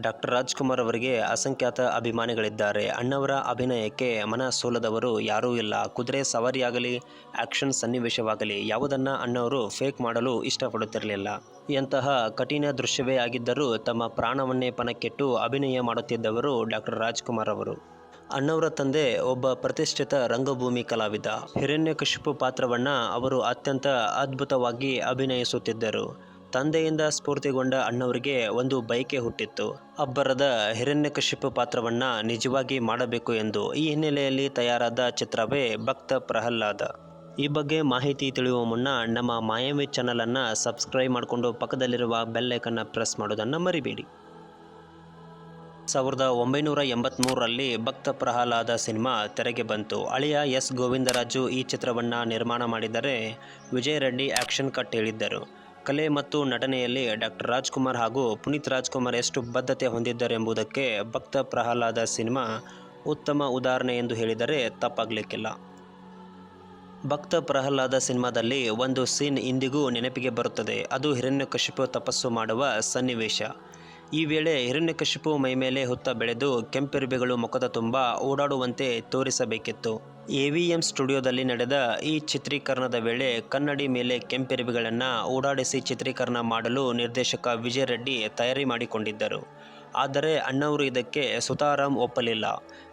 Doctor Rajkumar ಅವರಿಗೆ ಅಸಂಖ್ಯಾತ ಅಭಿಮಾನಿಗಳಿದ್ದಾರೆ. ಅಣ್ಣವರ ಅಭಿನಯಕ್ಕೆ ಮನ ಸೋಲದವರು ಯಾರೂ ಇಲ್ಲ. ಕುದುರೆ ಸವಾರಿಯಾಗಲಿ ಆಕ್ಷನ್ ಸನ್ನಿವೇಶವಾಗಲಿ, ಯಾವುದನ್ನ ಅಣ್ಣವರು ಫೇಕ್ ಮಾಡಲು ಇಷ್ಟಪಡುತ್ತಿರಲಿಲ್ಲ. ಎಂತಹ ಕಠಿಣ ದೃಶ್ಯವೇ ಆಗಿದ್ದರೂ ತಮ್ಮ ಪ್ರಾಣವನ್ನೇ ಪಣಕ್ಕಿಟ್ಟು ಅಭಿನಯ ಮಾಡುತ್ತಿದ್ದವರು ಡಾಕ್ಟರ್ ರಾಜ್ಕುಮಾರ್ ಅವರು. ಅಣ್ಣವರ ತಂದೆ ಒಬ್ಬ ಪ್ರತಿಷ್ಠಿತ ರಂಗಭೂಮಿ ಕಲಾವಿದ. ಹಿರಣ್ಯಕಶಿಪು ಪಾತ್ರವನ್ನು ಅವರು ಅತ್ಯಂತ ಅದ್ಭುತವಾಗಿ ಅಭಿನಯಿಸುತ್ತಿದ್ದರು. ತಂದೆಯಿಂದ ಸ್ಫೂರ್ತಿಗೊಂಡ ಅಣ್ಣವರಿಗೆ ಒಂದು ಬಯಕೆ ಹುಟ್ಟಿತ್ತು. ಅಬ್ಬರದ ಹಿರಣ್ಯಕಶಿಪು ಪಾತ್ರವನ್ನ ನಿಜವಾಗಿ ಮಾಡಬೇಕು ಎಂದು ಈ ಹಿನ್ನೆಲೆಯಲ್ಲಿ ತಯಾರಾದ ಚಿತ್ರವೇ ಭಕ್ತ ಪ್ರಹ್ಲಾದ. ಈ ಬಗ್ಗೆ ಮಾಹಿತಿ ತಿಳಿಯುವ ಮುನ್ನ ನಮ್ಮ ಮಾಯಾಮಿ ಚಾನಲನ್ನು ಸಬ್ಸ್ಕ್ರೈಬ್ ಮಾಡಿಕೊಂಡು ಪಕ್ಕದಲ್ಲಿರುವ ಬೆಲ್ಲೈಕನ್ನು ಪ್ರೆಸ್ ಮಾಡೋದನ್ನು ಮರಿಬೇಡಿ. ಸಾವಿರದ ಒಂಬೈನೂರ ಎಂಬತ್ತ್ಮೂರರಲ್ಲಿ ಭಕ್ತ ಪ್ರಹ್ಲಾದ ಸಿನಿಮಾ ತೆರೆಗೆ ಬಂತು. ಅಳಿಯ ಎಸ್ ಗೋವಿಂದರಾಜು ಈ ಚಿತ್ರವನ್ನು ನಿರ್ಮಾಣ ಮಾಡಿದರೆ ವಿಜಯ್ ರೆಡ್ಡಿ ಆ್ಯಕ್ಷನ್ ಕಟ್ ಹೇಳಿದ್ದರು. ಕಲೆ ಮತ್ತು ನಟನೆಯಲ್ಲಿ ಡಾಕ್ಟರ್ ರಾಜ್ಕುಮಾರ್ ಹಾಗೂ ಪುನೀತ್ ರಾಜ್ಕುಮಾರ್ ಎಷ್ಟು ಬದ್ಧತೆ ಹೊಂದಿದ್ದರೆಂಬುದಕ್ಕೆ ಭಕ್ತ ಪ್ರಹ್ಲಾದ ಸಿನಿಮಾ ಉತ್ತಮ ಉದಾಹರಣೆ ಎಂದು ಹೇಳಿದರೆ ತಪ್ಪಾಗಲಿಕ್ಕಿಲ್ಲ. ಭಕ್ತ ಪ್ರಹ್ಲಾದ ಸಿನಿಮಾದಲ್ಲಿ ಒಂದು ಸೀನ್ ಇಂದಿಗೂ ನೆನಪಿಗೆ ಬರುತ್ತದೆ. ಅದು ಹಿರಣ್ಯಕಶಿಪು ತಪಸ್ಸು ಮಾಡುವ ಸನ್ನಿವೇಶ. ಈ ವೇಳೆ ಹಿರಣ್ಯಕಶಿಪು ಮೈಮೇಲೆ ಹುತ್ತ ಬೆಳೆದು ಕೆಂಪೆರುಬೆಗಳು ಮುಖದ ತುಂಬ ಓಡಾಡುವಂತೆ ತೋರಿಸಬೇಕಿತ್ತು. ಎವಿಎಂ ಸ್ಟುಡಿಯೋದಲ್ಲಿ ನಡೆದ ಈ ಚಿತ್ರೀಕರಣದ ವೇಳೆ ಕನ್ನಡಿ ಮೇಲೆ ಕೆಂಪೆರುಬೆಗಳನ್ನು ಓಡಾಡಿಸಿ ಚಿತ್ರೀಕರಣ ಮಾಡಲು ನಿರ್ದೇಶಕ ವಿಜಯ್ ರೆಡ್ಡಿ ತಯಾರಿ ಮಾಡಿಕೊಂಡಿದ್ದರು. ಆದರೆ ಅಣ್ಣವರು ಇದಕ್ಕೆ ಸುತಾರಾಮ್ ಒಪ್ಪಲಿಲ್ಲ.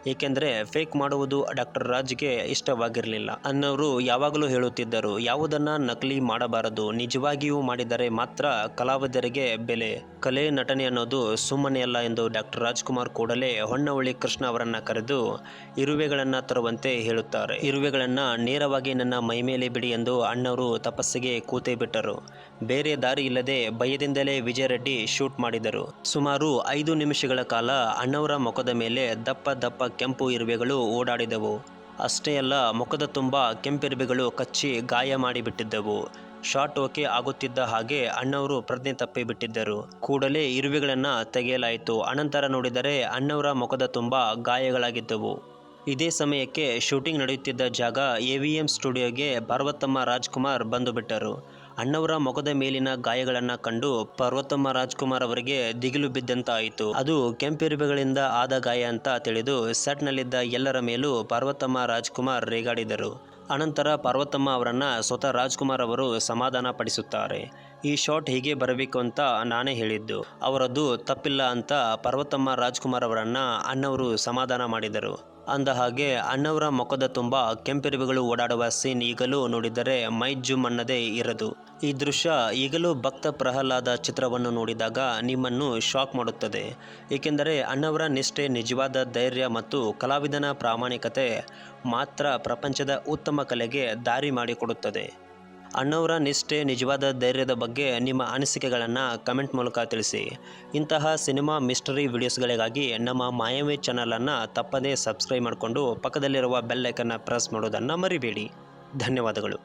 ಏಕೆಂದರೆ ಫೇಕ್ ಮಾಡುವುದು ಡಾಕ್ಟರ್ ರಾಜ್ಗೆ ಇಷ್ಟವಾಗಿರಲಿಲ್ಲ. ಅಣ್ಣವರು ಯಾವಾಗಲೂ ಹೇಳುತ್ತಿದ್ದರು, ಯಾವುದನ್ನು ನಕಲಿ ಮಾಡಬಾರದು, ನಿಜವಾಗಿಯೂ ಮಾಡಿದರೆ ಮಾತ್ರ ಕಲಾವಿದರಿಗೆ ಬೆಲೆ. ಕಲೆ, ನಟನೆ ಅನ್ನೋದು ಸುಮ್ಮನೆ ಅಲ್ಲ ಎಂದು ಡಾಕ್ಟರ್ ರಾಜ್ಕುಮಾರ್ ಕೂಡಲೇ ಹೊನ್ನವಳ್ಳಿ ಕೃಷ್ಣ ಅವರನ್ನು ಕರೆದು, ಇರುವೆಗಳನ್ನು ತರುವಂತೆ ಹೇಳುತ್ತಾರೆ. ಇರುವೆಗಳನ್ನು ನೇರವಾಗಿ ನನ್ನ ಮೈಮೇಲೆ ಬಿಡಿ ಎಂದು ಅಣ್ಣವರು ತಪಸ್ಸಿಗೆ ಕೂತೇ ಬಿಟ್ಟರು. ಬೇರೆ ದಾರಿ ಇಲ್ಲದೆ ಭಯದಿಂದಲೇ ವಿಜಯ ರೆಡ್ಡಿ ಶೂಟ್ ಮಾಡಿದರು. ಸುಮಾರು ಐದು ನಿಮಿಷಗಳ ಕಾಲ ಅಣ್ಣವರ ಮುಖದ ಮೇಲೆ ದಪ್ಪ ದಪ್ಪ ಕೆಂಪು ಇರುವೆಗಳು ಓಡಾಡಿದವು. ಅಷ್ಟೇ ಅಲ್ಲ, ಮುಖದ ತುಂಬ ಕೆಂಪಿರುವೆಗಳು ಕಚ್ಚಿ ಗಾಯ ಮಾಡಿಬಿಟ್ಟಿದ್ದವು. ಶಾಟ್ ಓಕೆ ಆಗುತ್ತಿದ್ದ ಹಾಗೆ ಅಣ್ಣವರು ಪ್ರಜ್ಞೆ ತಪ್ಪಿ ಬಿಟ್ಟಿದ್ದರು ಕೂಡಲೇ ಇರುವೆಗಳನ್ನು ತೆಗೆಯಲಾಯಿತು. ಅನಂತರ ನೋಡಿದರೆ ಅಣ್ಣವರ ಮುಖದ ತುಂಬ ಗಾಯಗಳಾಗಿದ್ದವು. ಇದೇ ಸಮಯಕ್ಕೆ ಶೂಟಿಂಗ್ ನಡೆಯುತ್ತಿದ್ದ ಜಾಗ ಎ ವಿ ಎಂ ಸ್ಟುಡಿಯೋಗೆ ಪಾರ್ವತಮ್ಮ ರಾಜ್ಕುಮಾರ್ ಬಂದು ಬಿಟ್ಟರು ಅಣ್ಣವರ ಮೊಗದ ಮೇಲಿನ ಗಾಯಗಳನ್ನ ಕಂಡು ಪರ್ವತಮ್ಮ ರಾಜ್ಕುಮಾರ್ ಅವರಿಗೆ ದಿಗಿಲು ಬಿದ್ದಂತಾಯಿತು. ಅದು ಕೆಂಪಿರುಬೆಗಳಿಂದ ಆದ ಗಾಯ ಅಂತ ತಿಳಿದು ಸೆಟ್ನಲ್ಲಿದ್ದ ಎಲ್ಲರ ಮೇಲೂ ಪರ್ವತಮ್ಮ ರಾಜ್ಕುಮಾರ್ ರೇಗಾಡಿದರು. ಅನಂತರ ಪಾರ್ವತಮ್ಮ ಅವರನ್ನು ಸ್ವತಃ ರಾಜ್ಕುಮಾರ್ ಅವರು ಸಮಾಧಾನ ಪಡಿಸುತ್ತಾರೆ. ಈ ಶಾಟ್ ಹೀಗೆ ಬರಬೇಕು ಅಂತ ನಾನೇ ಹೇಳಿದ್ದು. ಅವರದ್ದು ತಪ್ಪಿಲ್ಲ ಅಂತ ಪಾರ್ವತಮ್ಮ ರಾಜ್ಕುಮಾರ್ ಅವರನ್ನು ಅಣ್ಣವರು ಸಮಾಧಾನ ಮಾಡಿದರು. ಅಂದ ಹಾಗೆ ಅಣ್ಣವರ ಮುಖದ ತುಂಬ ಕೆಂಪಿರುವೆಗಳು ಓಡಾಡುವ ಸೀನ್ ಈಗಲೂ ನೋಡಿದರೆ ಮೈ ಜುಮ್ ಅನ್ನದೇ ಇರದು. ಈ ದೃಶ್ಯ ಈಗಲೂ ಭಕ್ತ ಪ್ರಹ್ಲಾದ ಚಿತ್ರವನ್ನು ನೋಡಿದಾಗ ನಿಮ್ಮನ್ನು ಶಾಕ್ ಮಾಡುತ್ತದೆ. ಏಕೆಂದರೆ ಅಣ್ಣವರ ನಿಷ್ಠೆ, ನಿಜವಾದ ಧೈರ್ಯ ಮತ್ತು ಕಲಾವಿದನ ಪ್ರಾಮಾಣಿಕತೆ ಮಾತ್ರ ಪ್ರಪಂಚದ ಉತ್ತಮ ಕಲೆಗೆ ದಾರಿ ಮಾಡಿಕೊಡುತ್ತದೆ. ಅಣ್ಣವರ ನಿಷ್ಠೆ, ನಿಜವಾದ ಧೈರ್ಯದ ಬಗ್ಗೆ ನಿಮ್ಮ ಅನಿಸಿಕೆಗಳನ್ನು ಕಮೆಂಟ್ ಮೂಲಕ ತಿಳಿಸಿ. ಇಂತಹ ಸಿನಿಮಾ ಮಿಸ್ಟರಿ ವಿಡಿಯೋಸ್ಗಳಿಗಾಗಿ ನಮ್ಮ ಮಾಯಾವಿ ಚಾನಲನ್ನು ತಪ್ಪದೇ ಸಬ್ಸ್ಕ್ರೈಬ್ ಮಾಡಿಕೊಂಡು ಪಕ್ಕದಲ್ಲಿರುವ ಬೆಲ್ ಐಕನ್ನ ಪ್ರೆಸ್ ಮಾಡೋದನ್ನು ಮರಿಬೇಡಿ. ಧನ್ಯವಾದಗಳು.